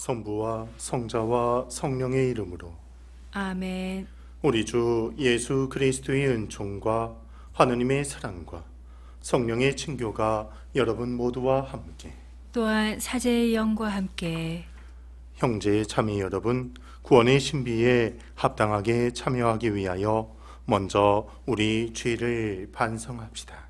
성부와 성자와 성령의 이름으로 아멘. 우리 주 예수 그리스도의 은총과 하느님의 사랑과 성령의 친교가 여러분 모두와 함께 또한 사제의 영과 함께 형제 자매 여러분 구원의 신비에 합당하게 참여하기 위하여 먼저 우리 죄를 반성합시다.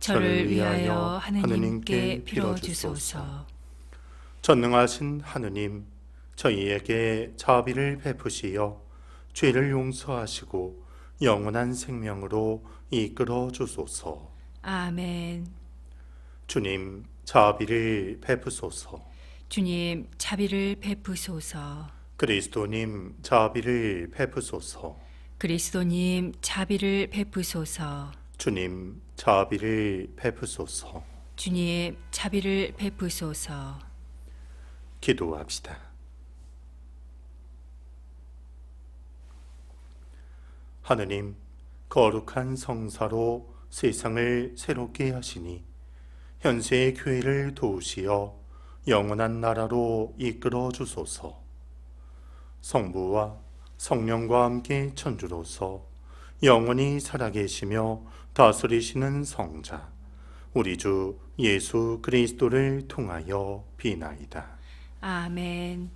저를 위하여 하느님께 빌어 주소서. 전능하신 하느님, 저희에게 자비를 베푸시어 죄를 용서하시고 영원한 생명으로 이끌어 주소서. 아멘. 주님, 자비를 베푸소서. 주님, 자비를 베푸소서. 그리스도님, 자비를 베푸소서. 그리스도님, 자비를 베푸소서. 주님, 자비를 베푸소서. 주님, 자비를 베푸소서. 기도합시다. 하느님, 거룩한 성사로 세상을 새롭게 하시니 현세의 교회를 도우시어 영원한 나라로 이끌어 주소서. 성부와 성령과 함께 천주로서 영원히 살아계시며 다스리시는 성자 우리 주 예수 그리스도를 통하여 비나이다. 아멘.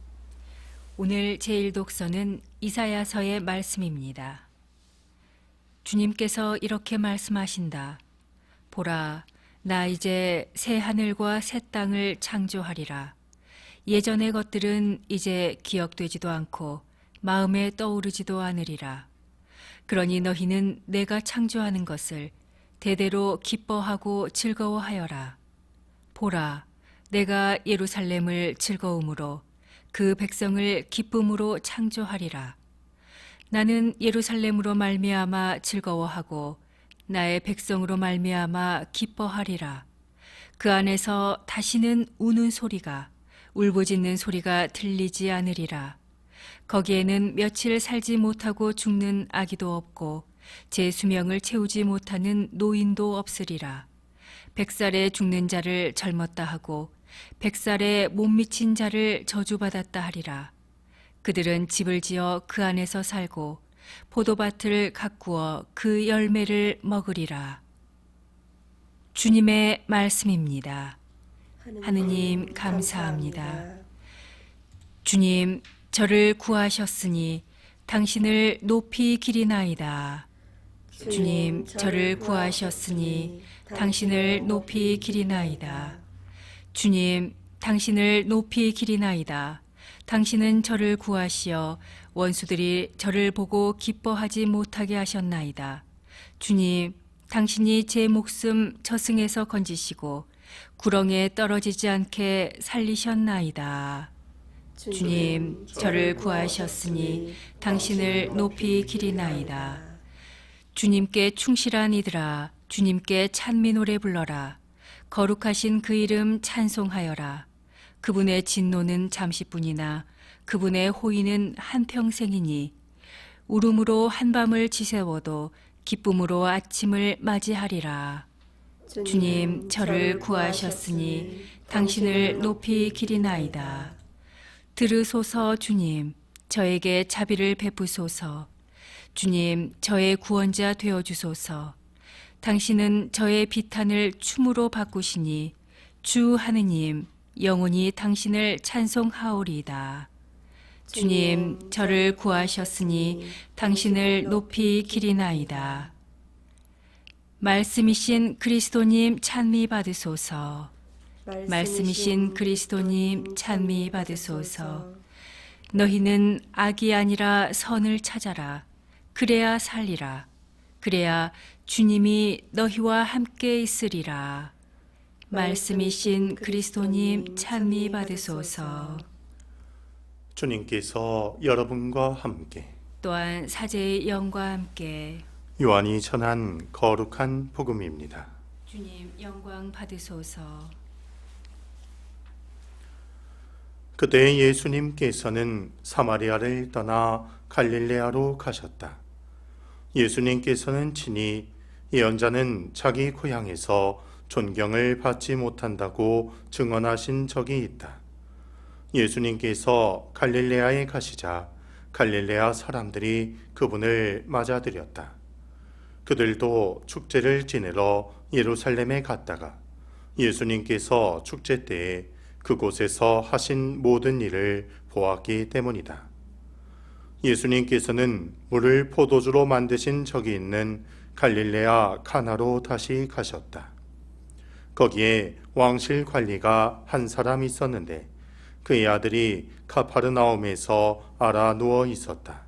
오늘 제일 독서는 이사야서의 말씀입니다. 주님께서 이렇게 말씀하신다. 보라, 나 이제 새 하늘과 새 땅을 창조하리라. 예전의 것들은 이제 기억되지도 않고 마음에 떠오르지도 않으리라. 그러니 너희는 내가 창조하는 것을 대대로 기뻐하고 즐거워하여라. 보라, 내가 예루살렘을 즐거움으로 그 백성을 기쁨으로 창조하리라. 나는 예루살렘으로 말미암아 즐거워하고 나의 백성으로 말미암아 기뻐하리라. 그 안에서 다시는 우는 소리가 울부짖는 소리가 들리지 않으리라. 거기에는 며칠 살지 못하고 죽는 아기도 없고 제 수명을 채우지 못하는 노인도 없으리라. 백살에 죽는 자를 젊었다 하고 백살에 못 미친 자를 저주받았다 하리라. 그들은 집을 지어 그 안에서 살고 포도밭을 가꾸어 그 열매를 먹으리라. 주님의 말씀입니다. 하느님 감사합니다. 주님, 저를 구하셨으니 당신을 높이 기리나이다. 주님, 저를 구하셨으니 당신을 높이 기리나이다. 주님, 당신을 높이 기리나이다. 당신은 저를 구하시어 원수들이 저를 보고 기뻐하지 못하게 하셨나이다. 주님, 당신이 제 목숨 저승에서 건지시고 구렁에 떨어지지 않게 살리셨나이다. 주님, 저를 구하셨으니 당신을 높이 기리나이다. 주님께 충실한 이들아, 주님께 찬미 노래 불러라. 거룩하신 그 이름 찬송하여라. 그분의 진노는 잠시뿐이나 그분의 호의는 한평생이니 울음으로 한밤을 지새워도 기쁨으로 아침을 맞이하리라. 주님, 저를 구하셨으니 당신을 높이 기리나이다. 들으소서 주님, 저에게 자비를 베푸소서. 주님, 저의 구원자 되어 주소서. 당신은 저의 비탄을 춤으로 바꾸시니 주 하느님, 영원히 당신을 찬송하오리이다. 주님, 저를 구하셨으니 당신을 높이 기리나이다. 말씀이신 그리스도님 찬미 받으소서. 말씀이신 그리스도님 찬미 받으소서. 너희는 악이 아니라 선을 찾아라. 그래야 살리라. 그래야 주님이 너희와 함께 있으리라. 말씀이신 그리스도님 찬미 받으소서. 주님께서 여러분과 함께 또한 사제의 영과 함께 요한이 전한 거룩한 복음입니다. 주님 영광 받으소서. 그때 예수님께서는 사마리아를 떠나 갈릴레아로 가셨다. 예수님께서는 친히 예언자는 자기 고향에서 존경을 받지 못한다고 증언하신 적이 있다. 예수님께서 갈릴레아에 가시자 갈릴레아 사람들이 그분을 맞아들였다. 그들도 축제를 지내러 예루살렘에 갔다가 예수님께서 축제 때에 그곳에서 하신 모든 일을 보았기 때문이다. 예수님께서는 물을 포도주로 만드신 적이 있는 갈릴레아 카나로 다시 가셨다. 거기에 왕실 관리가 한 사람 있었는데 그의 아들이 카파르나움에서 알아 누워 있었다.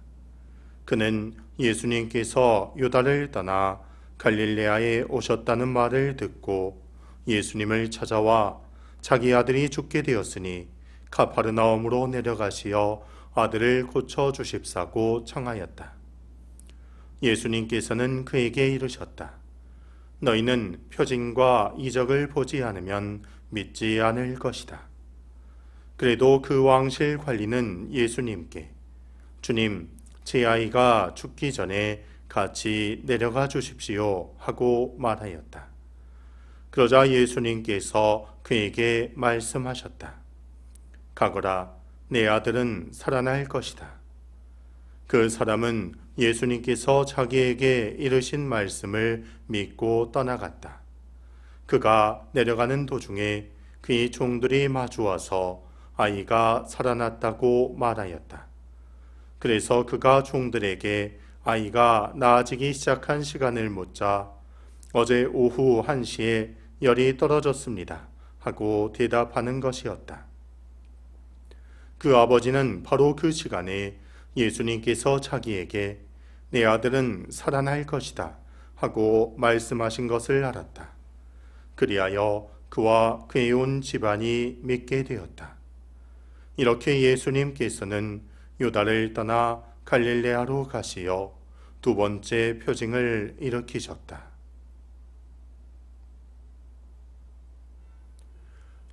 그는 예수님께서 유다를 떠나 갈릴레아에 오셨다는 말을 듣고 예수님을 찾아와 자기 아들이 죽게 되었으니 카파르나움으로 내려가시어 아들을 고쳐 주십사고 청하였다. 예수님께서는 그에게 이르셨다. 너희는 표징과 이적을 보지 않으면 믿지 않을 것이다. 그래도 그 왕실 관리는 예수님께 주님, 제 아이가 죽기 전에 같이 내려가 주십시오 하고 말하였다. 그러자 예수님께서 그에게 말씀하셨다. 가거라, 내 아들은 살아날 것이다. 그 사람은 예수님께서 자기에게 이르신 말씀을 믿고 떠나갔다. 그가 내려가는 도중에 그의 종들이 마주와서 아이가 살아났다고 말하였다. 그래서 그가 종들에게 아이가 나아지기 시작한 시간을 묻자 어제 오후 1시에 열이 떨어졌습니다. 하고 대답하는 것이었다. 그 아버지는 바로 그 시간에 예수님께서 자기에게 내 아들은 살아날 것이다 하고 말씀하신 것을 알았다. 그리하여 그와 그의 온 집안이 믿게 되었다. 이렇게 예수님께서는 유다를 떠나 갈릴레아로 가시어 두 번째 표징을 일으키셨다.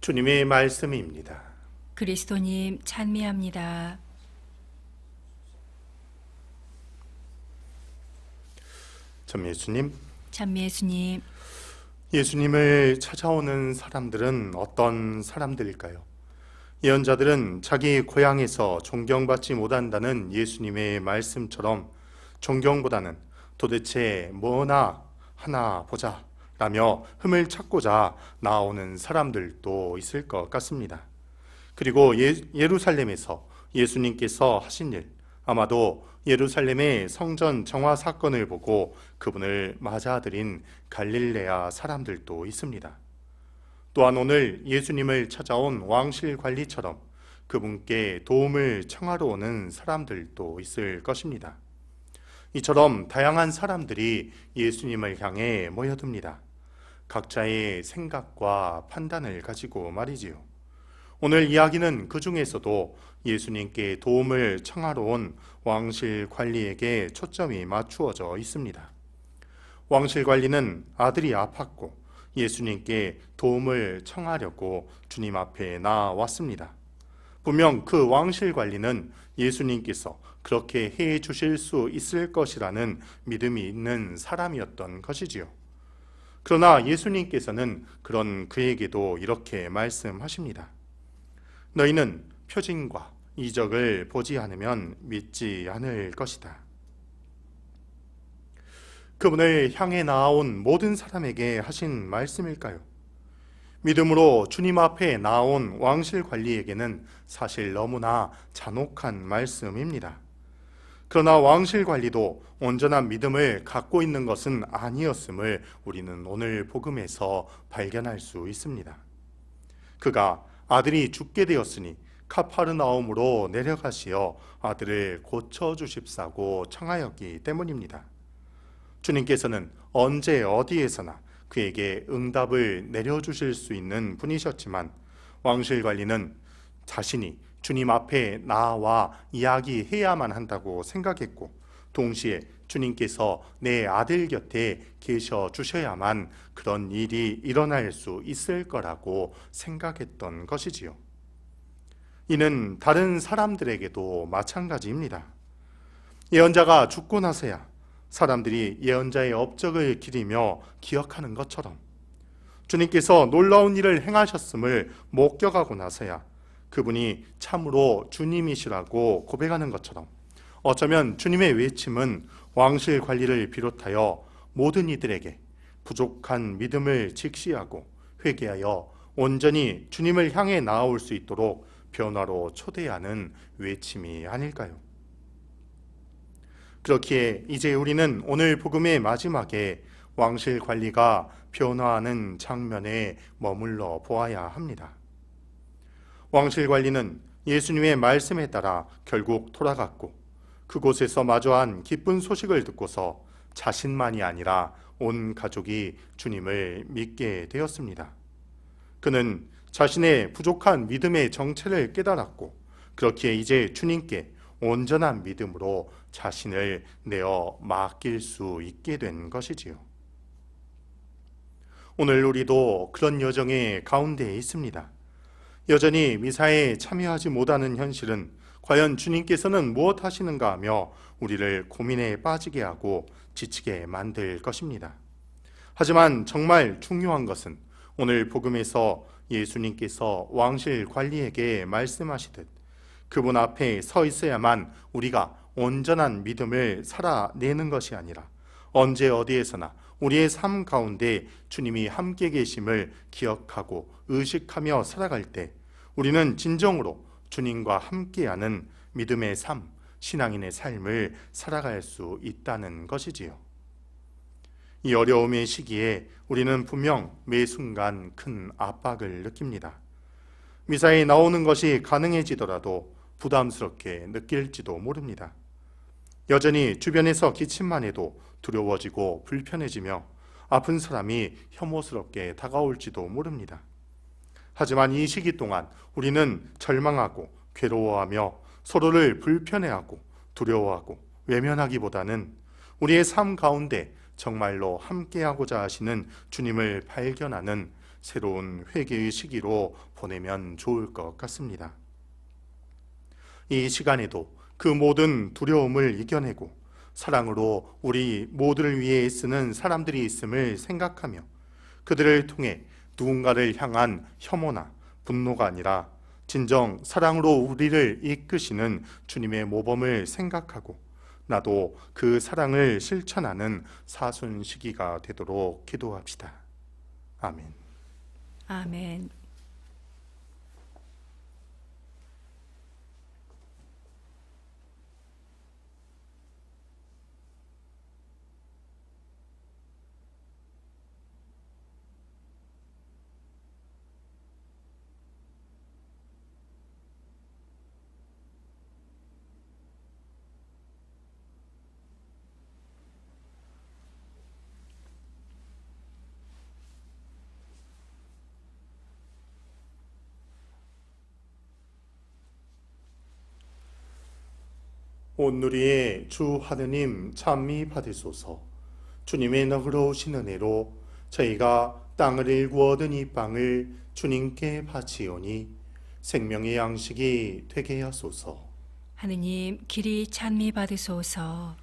주님의 말씀입니다. 그리스도님 찬미합니다. 참 예수님, 찬미 예수님. 예수님을 찾아오는 사람들은 어떤 사람들일까요? 예언자들은 자기 고향에서 존경받지 못한다는 예수님의 말씀처럼 존경보다는 도대체 뭐나 하나 보자 라며 흠을 찾고자 나오는 사람들도 있을 것 같습니다. 그리고 예, 예루살렘에서 예수님께서 하신 일, 아마도 예루살렘의 성전 정화 사건을 보고 그분을 맞아들인 갈릴레아 사람들도 있습니다. 또한 오늘 예수님을 찾아온 왕실 관리처럼 그분께 도움을 청하러 오는 사람들도 있을 것입니다. 이처럼 다양한 사람들이 예수님을 향해 모여듭니다. 각자의 생각과 판단을 가지고 말이지요. 오늘 이야기는 그 중에서도 예수님께 도움을 청하러 온 왕실 관리에게 초점이 맞추어져 있습니다. 왕실 관리는 아들이 아팠고 예수님께 도움을 청하려고 주님 앞에 나왔습니다. 분명 그 왕실 관리는 예수님께서 그렇게 해 주실 수 있을 것이라는 믿음이 있는 사람이었던 것이지요. 그러나 예수님께서는 그런 그에게도 이렇게 말씀하십니다. 너희는 표징과 이적을 보지 않으면 믿지 않을 것이다. 그분을 향해 나아온 모든 사람에게 하신 말씀일까요? 믿음으로 주님 앞에 나온 왕실 관리에게는 사실 너무나 잔혹한 말씀입니다. 그러나 왕실 관리도 온전한 믿음을 갖고 있는 것은 아니었음을 우리는 오늘 복음에서 발견할 수 있습니다. 그가 아들이 죽게 되었으니 카파르나움으로 내려가시어 아들을 고쳐 주십사고 청하였기 때문입니다. 주님께서는 언제 어디에서나 그에게 응답을 내려 주실 수 있는 분이셨지만 왕실 관리는 자신이 주님 앞에 나와 이야기해야만 한다고 생각했고 동시에 주님께서 내 아들 곁에 계셔 주셔야만 그런 일이 일어날 수 있을 거라고 생각했던 것이지요. 이는 다른 사람들에게도 마찬가지입니다. 예언자가 죽고 나서야 사람들이 예언자의 업적을 기리며 기억하는 것처럼 주님께서 놀라운 일을 행하셨음을 목격하고 나서야 그분이 참으로 주님이시라고 고백하는 것처럼 어쩌면 주님의 외침은 왕실 관리를 비롯하여 모든 이들에게 부족한 믿음을 직시하고 회개하여 온전히 주님을 향해 나아올 수 있도록 변화로 초대하는 외침이 아닐까요? 그렇기에 이제 우리는 오늘 복음의 마지막에 왕실 관리가 변화하는 장면에 머물러 보아야 합니다. 왕실 관리는 예수님의 말씀에 따라 결국 돌아갔고 그곳에서 마주한 기쁜 소식을 듣고서 자신만이 아니라 온 가족이 주님을 믿게 되었습니다. 그는 자신의 부족한 믿음의 정체를 깨달았고 그렇기에 이제 주님께 온전한 믿음으로 자신을 내어 맡길 수 있게 된 것이지요. 오늘 우리도 그런 여정의 가운데에 있습니다. 여전히 미사에 참여하지 못하는 현실은 과연 주님께서는 무엇 하시는가 하며 우리를 고민에 빠지게 하고 지치게 만들 것입니다. 하지만 정말 중요한 것은 오늘 복음에서 예수님께서 왕실 관리에게 말씀하시듯 그분 앞에 서 있어야만 우리가 온전한 믿음을 살아내는 것이 아니라 언제 어디에서나 우리의 삶 가운데 주님이 함께 계심을 기억하고 의식하며 살아갈 때 우리는 진정으로 주님과 함께하는 믿음의 삶, 신앙인의 삶을 살아갈 수 있다는 것이지요. 이 어려움의 시기에 우리는 분명 매 순간 큰 압박을 느낍니다. 미사에 나오는 것이 가능해지더라도 부담스럽게 느낄지도 모릅니다. 여전히 주변에서 기침만 해도 두려워지고 불편해지며 아픈 사람이 혐오스럽게 다가올지도 모릅니다. 하지만 이 시기 동안 우리는 절망하고 괴로워하며 서로를 불편해하고 두려워하고 외면하기보다는 우리의 삶 가운데 정말로 함께하고자 하시는 주님을 발견하는 새로운 회개의 시기로 보내면 좋을 것 같습니다. 이 시간에도 그 모든 두려움을 이겨내고 사랑으로 우리 모두를 위해 쓰는 사람들이 있음을 생각하며 그들을 통해 누군가를 향한 혐오나 분노가 아니라 진정 사랑으로 우리를 이끄시는 주님의 모범을 생각하고 나도 그 사랑을 실천하는 사순 시기가 되도록 기도합시다. 아멘. 아멘. 온누리의 주 하느님 찬미 받으소서 주님의 너그러우신 은혜로 저희가 땅을 일구 얻은 이 빵을 주님께 바치오니 생명의 양식이 되게 하소서 하느님 길이 찬미 받으소서.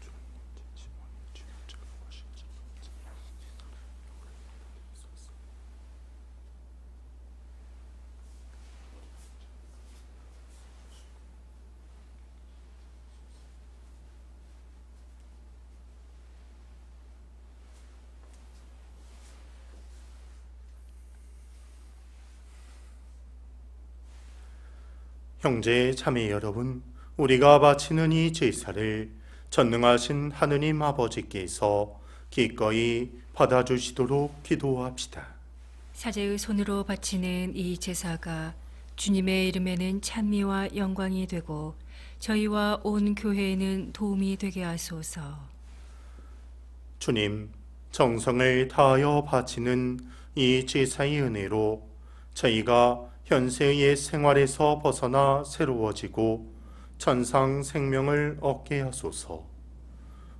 형제 자매 여러분, 우리가 바치는 이 제사를 전능하신 하느님 아버지께서 기꺼이 받아주시도록 기도합시다. 사제의 손으로 바치는 이 제사가 주님의 이름에는 찬미와 영광이 되고 저희와 온 교회에는 도움이 되게 하소서. 주님, 정성을 다하여 바치는 이 제사의 은혜로 저희가 현세의 생활에서 벗어나 새로워지고 천상 생명을 얻게 하소서.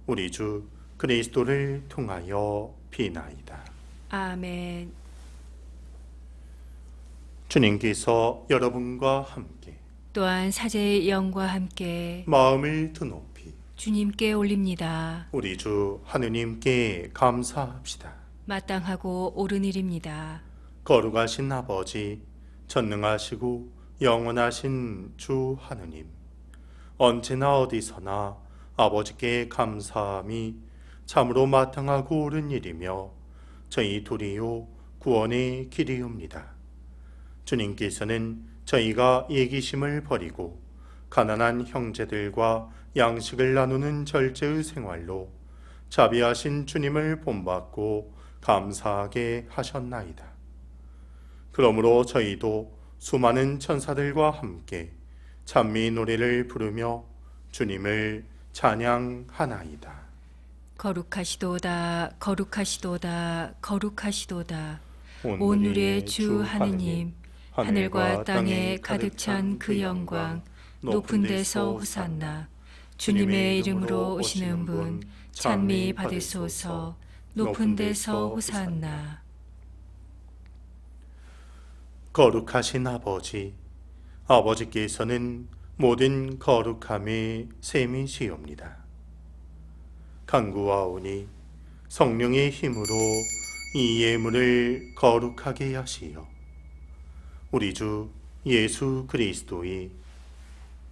우리 주 그리스도를 통하여 비나이다. 아멘. 주님께서 여러분과 함께 또한 사제의 영과 함께 마음을 드높이 주님께 올립니다. 우리 주 하느님께 감사합시다. 마땅하고 옳은 일입니다. 거룩하신 아버지, 전능하시고 영원하신 주 하느님, 언제나 어디서나 아버지께 감사함이 참으로 마땅하고 옳은 일이며 저희 둘이요 구원의 길이옵니다. 주님께서는 저희가 예기심을 버리고 가난한 형제들과 양식을 나누는 절제의 생활로 자비하신 주님을 본받고 감사하게 하셨나이다. 그러므로 저희도 수많은 천사들과 함께 찬미 노래를 부르며 주님을 찬양하나이다. 거룩하시도다, 거룩하시도다, 거룩하시도다. 온 오늘의 주 하느님, 하늘과 땅에 가득 찬 그 영광, 높은 데서 호산나. 주님의 이름으로 오시는 분, 찬미 받으소서. 높은 데서 호산나. 거룩하신 아버지, 아버지께서는 모든 거룩함의 셈이시옵니다. 간구하오니 성령의 힘으로 이 예물을 거룩하게 하시어 우리 주 예수 그리스도의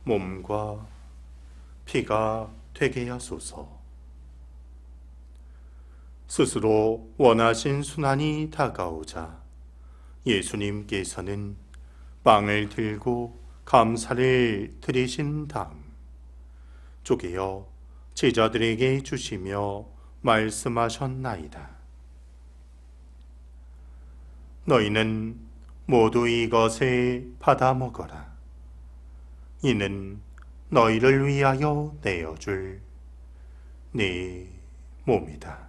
몸과 피가 되게 하소서. 스스로 원하신 순환이 다가오자 예수님께서는 빵을 들고 감사를 드리신 다음 쪼개어 제자들에게 주시며 말씀하셨나이다. 너희는 모두 이것을 받아 먹어라. 이는 너희를 위하여 내어줄 네 몸이다.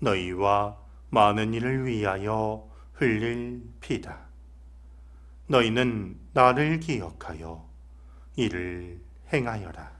너희와 많은 이를 위하여 흘릴 피다. 너희는 나를 기억하여 이를 행하여라.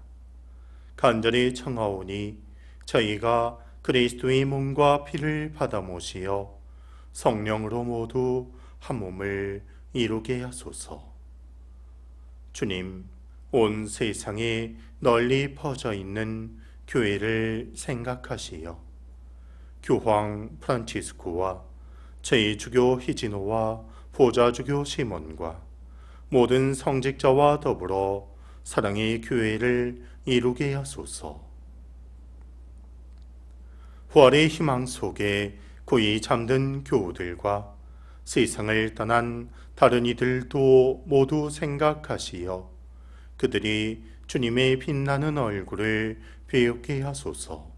간절히 청하오니 저희가 그리스도의 몸과 피를 받아 모시어 성령으로 모두 한 몸을 이루게 하소서. 주님, 온 세상에 널리 퍼져 있는 교회를 생각하시어 교황 프란치스코와 제2주교 히지노와 보좌주교 시몬과 모든 성직자와 더불어 사랑의 교회를 이루게 하소서. 부활의 희망 속에 고이 잠든 교우들과 세상을 떠난 다른 이들도 모두 생각하시어 그들이 주님의 빛나는 얼굴을 배우게 하소서.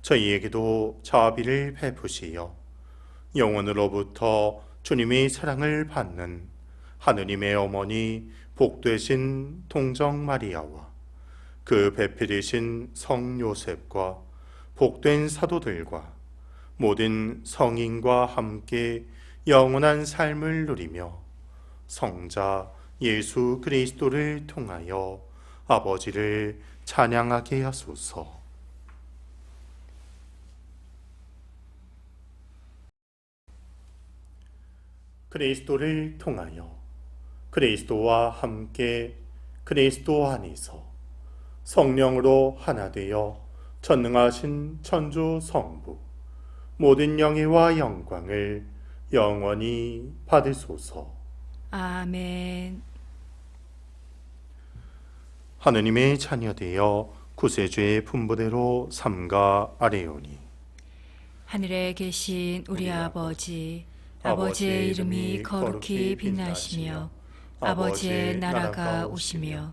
저희에게도 자비를 베푸시어 영원으로부터 주님의 사랑을 받는 하느님의 어머니 복되신 동정 마리아와 그 배필이신 성 요셉과 복된 사도들과 모든 성인과 함께 영원한 삶을 누리며 성자 예수 그리스도를 통하여 아버지를 찬양하게 하소서. 그리스도를 통하여 그리스도와 함께 그리스도 안에서 성령으로 하나 되어 전능하신 천주 성부 모든 영예와 영광을 영원히 받으소서. 아멘. 하느님의 자녀되어 구세주의 분부대로 삼가 아뢰오니 하늘에 계신 우리 아버지, 아버지의 이름이 거룩히 빛나시며 아버지의 나라가 오시며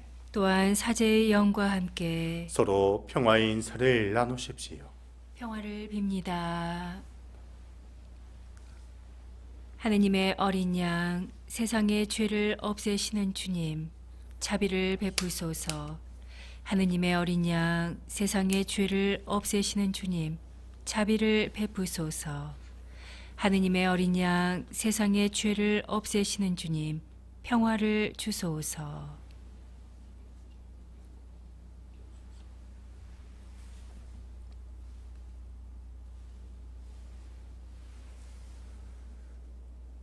또한 사제의 영과 함께 서로 평화의 인사를 나누십시오. 평화를 빕니다. 하느님의 어린 양, 세상의 죄를 없애시는 주님, 자비를 베푸소서. 하느님의 어린 양, 세상의 죄를 없애시는 주님, 자비를 베푸소서. 하느님의 어린 양, 세상의 죄를 없애시는 주님, 평화를 주소서.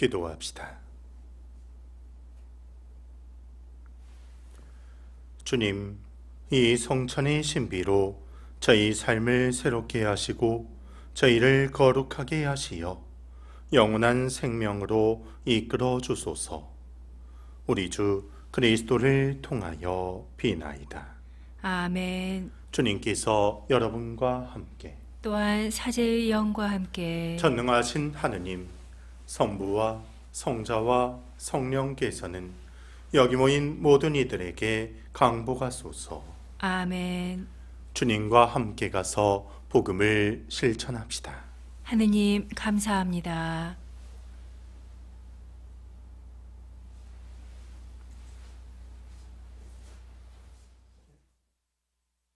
기도합시다. 주님, 이 성천의 신비로 저희 삶을 새롭게 하시고 저희를 거룩하게 하시어 영원한 생명으로 이끌어 주소서. 우리 주 그리스도를 통하여 비나이다. 아멘. 주님께서 여러분과 함께 또한 사제의 영과 함께 전능하신 하느님, 성부와 성자와 성령께서는 여기 모인 모든 이들에게 강복하소서. 아멘. 주님과 함께 가서 복음을 실천합시다. 하느님 감사합니다.